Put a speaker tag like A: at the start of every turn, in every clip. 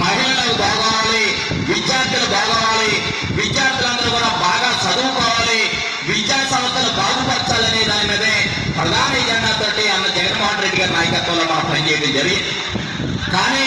A: మహిళలు బాగోవాలి విద్యార్థులు బాగోవాలి విద్యార్థులందరూ కూడా బాగా చదువుకోవాలి విద్యా సంస్థలు బాగుపరచాలనే దాని మీదే ప్రధాన ఎజెండాతోటి అన్న జగన్మోహన్ రెడ్డి గారి నాయకత్వంలో మనం పనిచేయడం జరిగింది. కానీ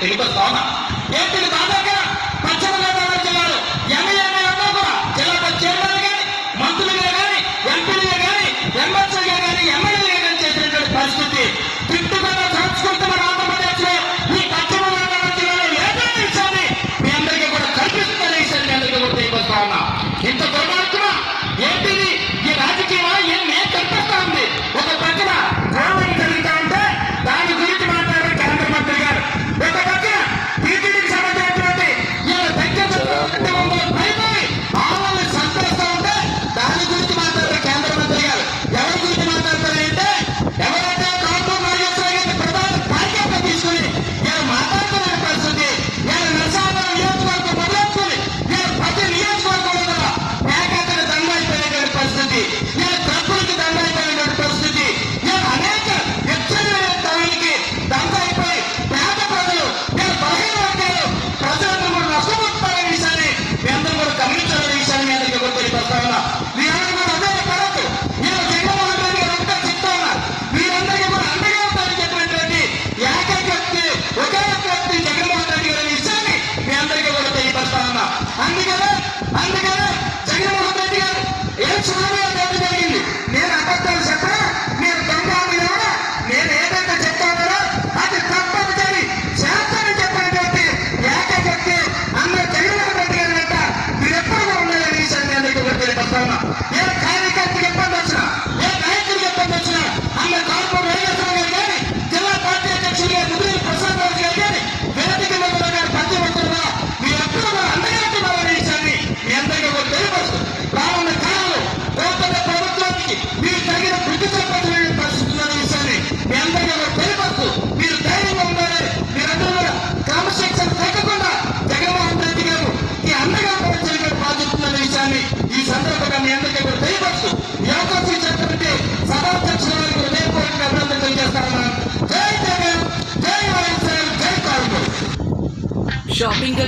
A: ¿Qué pasa?
B: shopping